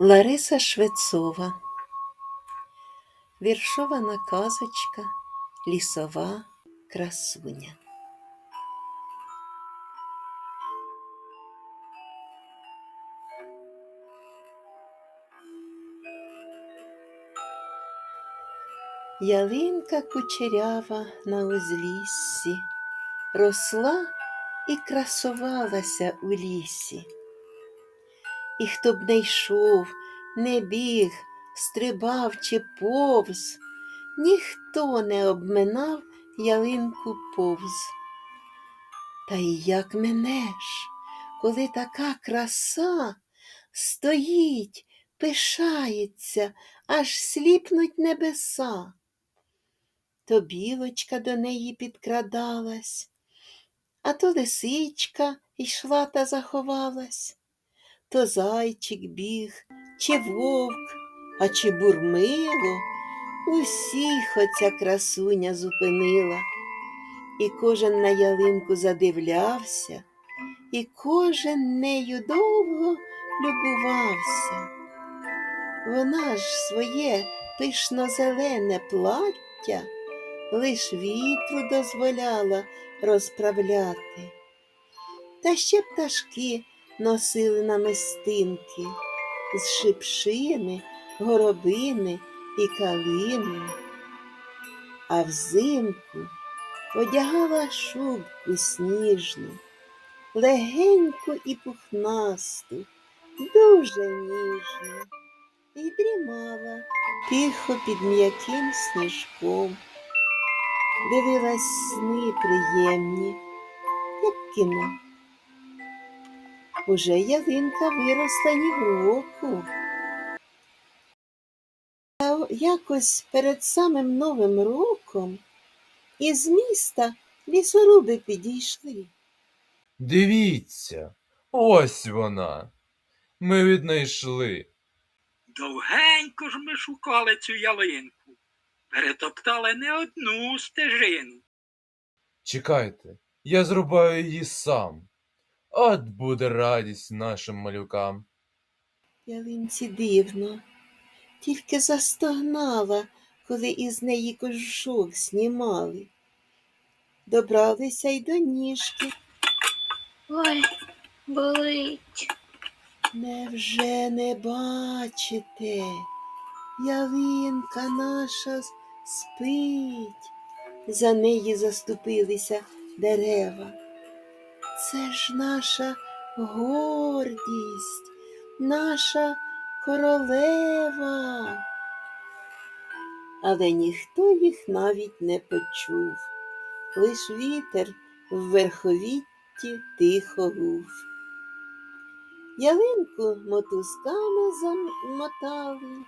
Лариса Швецова Віршована казочка Лісова красуня. Ялинка кучерява на узліссі росла і красувалася у лісі. І хто б не йшов, не біг, стрибав чи повз, ніхто не обминав ялинку повз. Та й як менеш, коли така краса стоїть, пишається, аж сліпнуть небеса. То білочка до неї підкрадалась, а то лисичка йшла та заховалась то зайчик біг, чи вовк, а чи бурмило, усіх оця красуня зупинила, і кожен на ялинку задивлявся, і кожен нею довго любувався. Вона ж своє пишно-зелене плаття лиш вітру дозволяла розправляти. Та ще пташки носили на намистинки з шипшини, горобини і калини, а взимку одягала шубку сніжну, легеньку і пухнасту, дуже ніжну, і дрімала тихо під м'яким сніжком, дивилась сни приємні, як кіно. Уже ялинка виросла ні в року. Та якось перед самим Новим роком із міста лісоруби підійшли. Дивіться, ось вона. Ми віднайшли. Довгенько ж ми шукали цю ялинку, перетоптали не одну стежину. Чекайте, я зрубаю її сам. От буде радість нашим малюкам. Ялинці дивно, тільки застогнала, коли із неї кожушок знімали. Добралися й до ніжки. Ой, болить. Невже не бачите? Ялинка наша спить. За неї заступилися дерева. Це ж наша гордість, наша королева. Але ніхто їх навіть не почув, лиш вітер в верховітті тихо гув. Ялинку мотузками замотали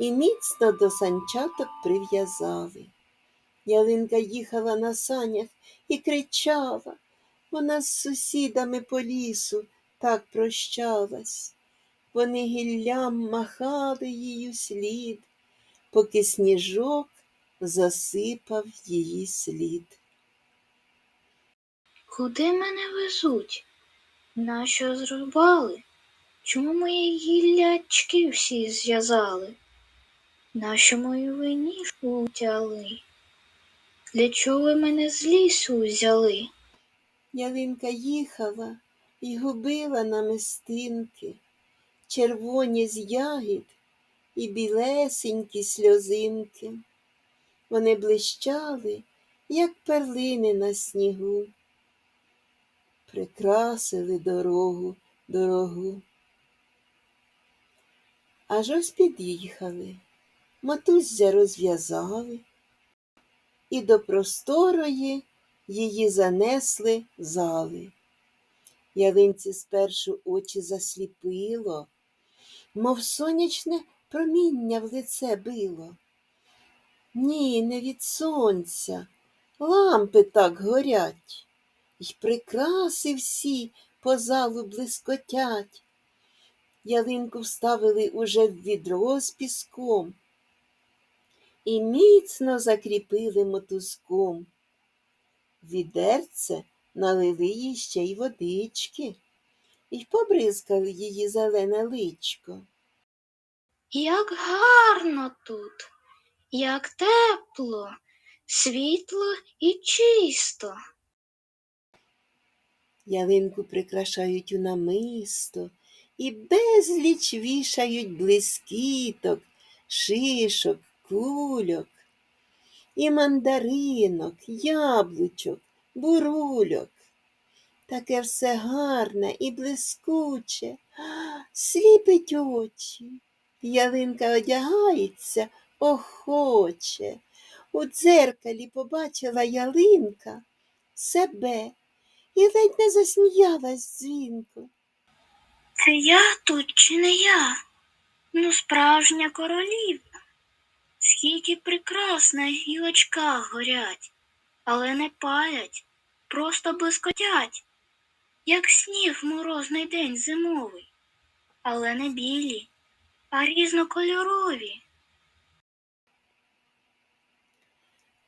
і міцно до санчаток прив'язали. Ялинка їхала на санях і кричала. Вона з сусідами по лісу так прощалась. Вони гіллям махали її слід, поки сніжок засипав її слід. Куди мене везуть? Нащо зрубали? Чому мої гіллячки всі зв'язали? Нащо мою виніжку утяли? Для чого ви мене з лісу взяли? Ялинка їхала і губила на намистинки, червоні з ягід і білесенькі сльозинки. Вони блищали, як перлини на снігу, прикрасили дорогу дорогу. Аж ось під'їхали, матуздя розв'язали, і до просторої її занесли зали. Ялинці спершу очі засліпило, мов сонячне проміння в лице било. Ні, не від сонця, лампи так горять, й прикраси всі по залу блискотять. Ялинку вставили уже в відро з піском і міцно закріпили мотузком. Відерце налили їй ще й водички і побризкали її зелене личко. Як гарно тут, як тепло, світло і чисто. Ялинку прикрашають у намисто і безліч вішають блискіток, шишок, кульок, і мандаринок, яблучок, бурульок. Таке все гарне і блискуче, сліпить очі. Ялинка одягається охоче. У дзеркалі побачила ялинка себе і ледь не засміялась дзвінко. Це я тут чи не я? Ну, справжня королівна. Скільки прикрас на гілочках горять, але не палять, просто блискотять, як сніг морозний день зимовий, але не білі, а різнокольорові.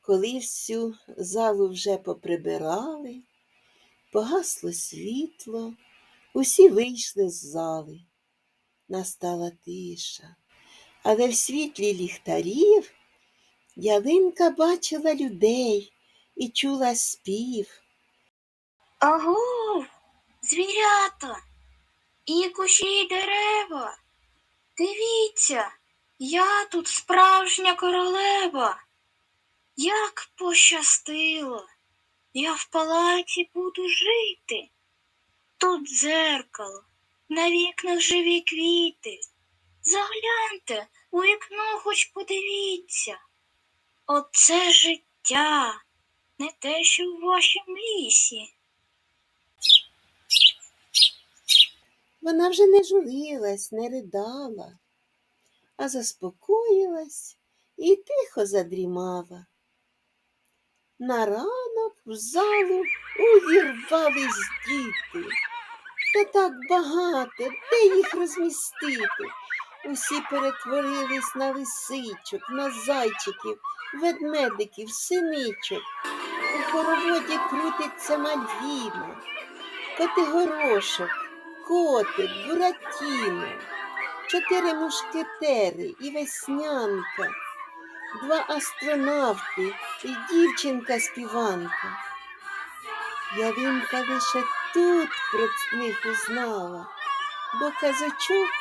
Коли всю залу вже поприбирали, погасло світло, усі вийшли з зали. Настала тиша, але в світлі ліхтарів ялинка бачила людей і чула спів. Аго, звірята, і кущі й дерева. Дивіться, я тут справжня королева. Як пощастило, я в палаці буду жити. Тут дзеркало, на вікнах живі квіти. Загляньте у вікно хоч подивіться. Оце життя, не те, що в вашому лісі. Вона вже не журилась, не ридала, а заспокоїлась і тихо задрімала. На ранок в залу увірвались діти. Та так багато, де їх розмістити? Усі перетворились на лисичок, на зайчиків, ведмедиків, синичок. У хороводі крутиться мальвіна, котигорошок, котик, буратіно, чотири мушкетери і веснянка, два астронавти і дівчинка-співанка. Ялинка лише тут про них узнала, бо казочок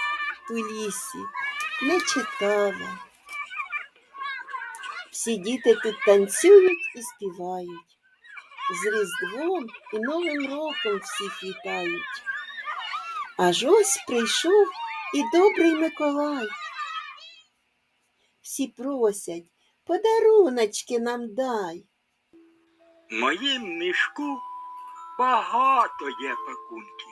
у лісі не читала. Всі діти тут танцюють і співають. З Різдвом і Новим роком всіх вітають. Аж ось прийшов і добрий Миколай. Всі просять, подаруночки нам дай. Моїм мішку багато є пакунків.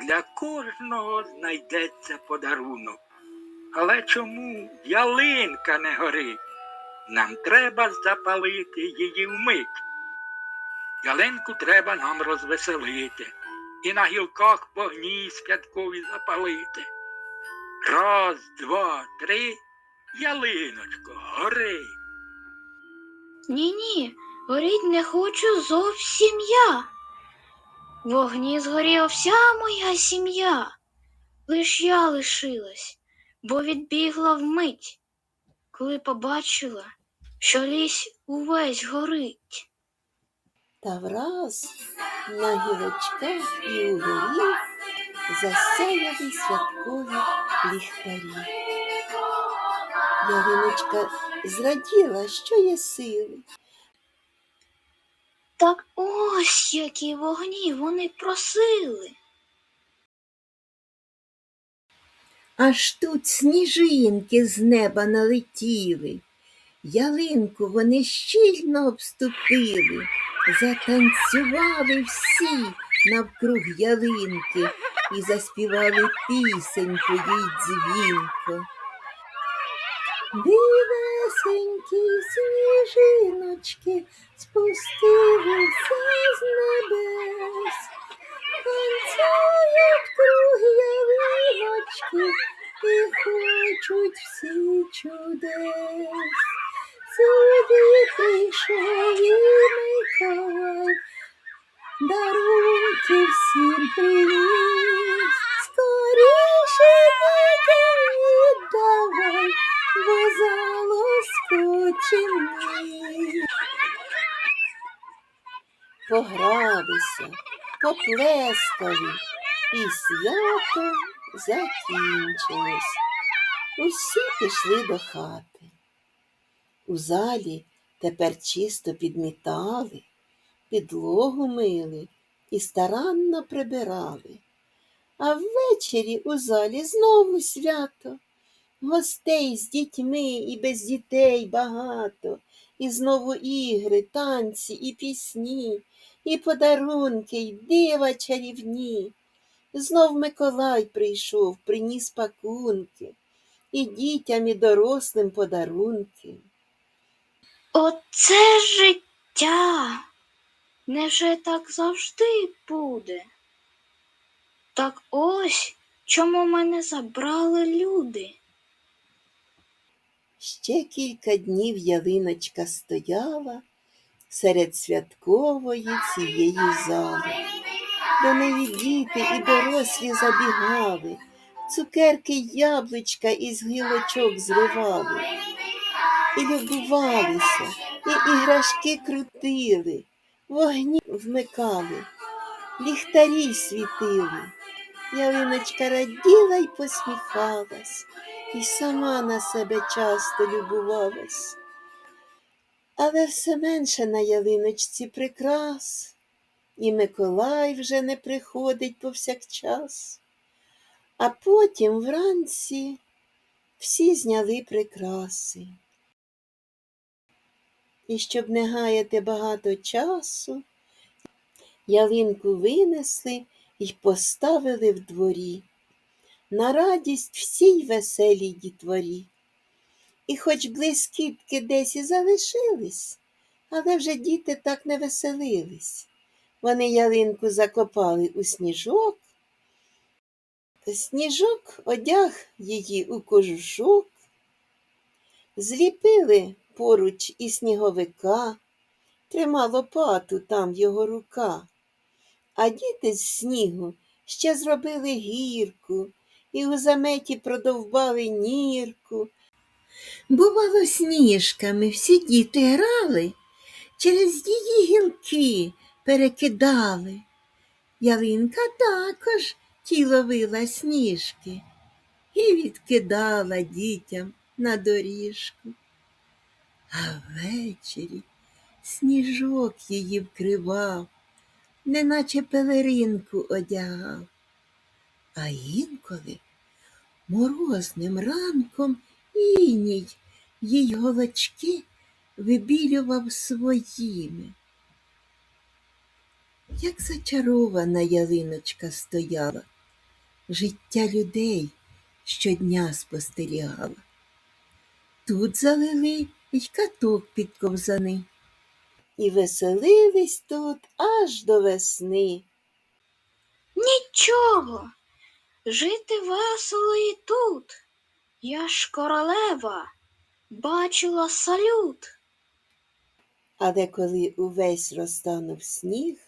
Для кожного знайдеться подарунок. Але чому ялинка не горить? Нам треба запалити її вмить. Ялинку треба нам розвеселити і на гілках вогні святкові запалити. Раз, два, три, ялиночко, гори. Ні-ні, горіть не хочу зовсім я. В Вогні згоріла вся моя сім'я. Лиш я лишилась, бо відбігла вмить, коли побачила, що ліс увесь горить. Та враз на гілочках і угорі засяяли святкові ліхтарі. Ялиночка зраділа, що є сили. Так ось які вогні вони просили. Аж тут сніжинки з неба налетіли. Ялинку вони щільно обступили, затанцювали всі навкруг ялинки і заспівали пісеньку їй дзвінко. Білесенькі сніжиночки спустилися з небес, танцюють круг ялиночки і хочуть всі чудес. Сюди прийшов і Миколай, дарунки всім приніс, скоріше дітям віддав поплескали, і свято закінчилось. Усі пішли до хати. У залі тепер чисто підмітали, підлогу мили і старанно прибирали. А ввечері у залі знову свято. Гостей з дітьми і без дітей багато, і знову ігри, танці, і пісні, і подарунки, й дива чарівні. Знов Миколай прийшов, приніс пакунки, і дітям, і дорослим подарунки. Оце життя. Невже так завжди буде? Так ось чому мене забрали люди. Ще кілька днів ялиночка стояла серед святкової цієї зали. До неї діти і дорослі забігали, цукерки яблучка із гілочок зривали, і любувалися, і іграшки крутили, вогні вмикали, ліхтарі світили. Ялиночка раділа й посміхалась, і сама на себе часто любувалась. Але все менше на ялиночці прикрас, і Миколай вже не приходить повсякчас. А потім вранці всі зняли прикраси. І щоб не гаяти багато часу, ялинку винесли й поставили в дворі на радість всій веселій дітворі. І хоч блискітки десь і залишились, але вже діти так не веселились. Вони ялинку закопали у сніжок, сніжок одяг її у кожушок, зліпили поруч і сніговика, трима лопату там його рука. А діти з снігу ще зробили гірку і у заметі продовбали нірку. Бувало, сніжками всі діти грали, через її гілки перекидали. Ялинка також ті ловила сніжки і відкидала дітям на доріжку. А ввечері сніжок її вкривав, неначе пелеринку одягав. А інколи морозним ранком іній їй голочки вибілював своїми. Як зачарована ялиночка стояла, життя людей щодня спостерігала. Тут залили й каток під ковзани. І веселились тут аж до весни. Нічого. Жити весело і тут. Я ж королева, бачила салют. Але коли увесь розтанув сніг,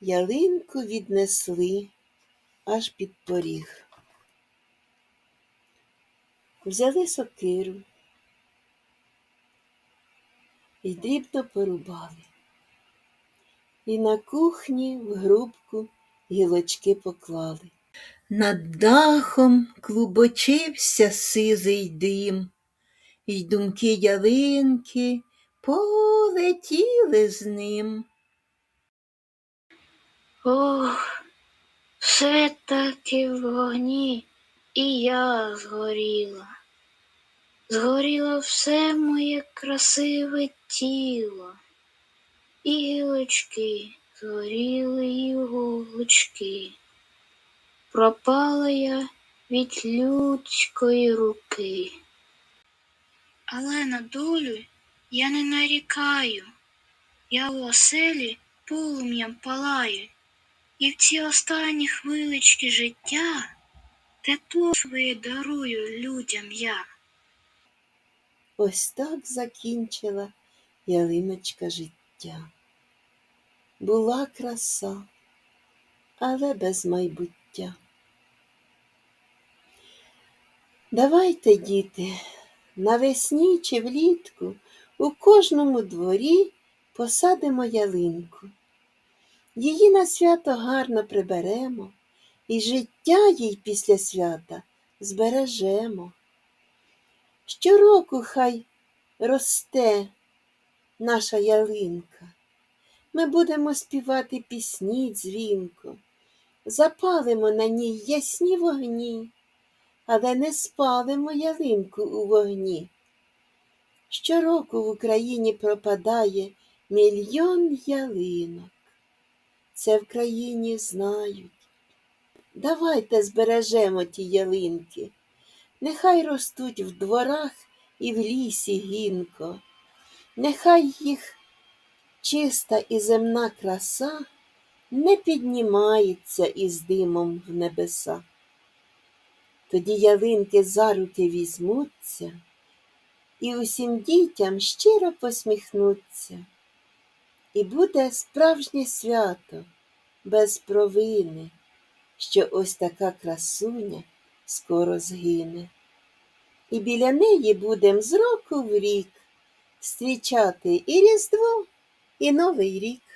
ялинку віднесли аж під поріг. Взяли сокиру і дрібно порубали. І на кухні в грубку гілочки поклали. Над дахом клубочився сизий дим, І думки ялинки полетіли з ним. Ох, все таки в вогні, і я згоріла. Згоріло все моє красиве тіло, і гілочки згоріли і голочки. Пропала я від людської руки. Але на долю я не нарікаю, я у оселі полум'ям палаю. І в ці останні хвилички життя тепло своє дарую людям я. Ось так закінчила ялиночка життя. Була краса, але без майбуття. Давайте, діти, навесні чи влітку у кожному дворі посадимо ялинку. Її на свято гарно приберемо, і життя їй після свята збережемо. Щороку хай росте наша ялинка. Ми будемо співати пісні дзвінко, запалимо на ній ясні вогні, але не спалимо ялинку у вогні. Щороку в Україні пропадає мільйон ялинок. Це в країні знають. Давайте збережемо ті ялинки, нехай ростуть в дворах і в лісі гінко, нехай їх чиста і земна краса не піднімається із димом в небеса. Тоді ялинки за руки візьмуться і усім дітям щиро посміхнуться. І буде справжнє свято без провини, що ось така красуня скоро згине. І біля неї будем з року в рік зустрічати і Різдво, і Новий рік.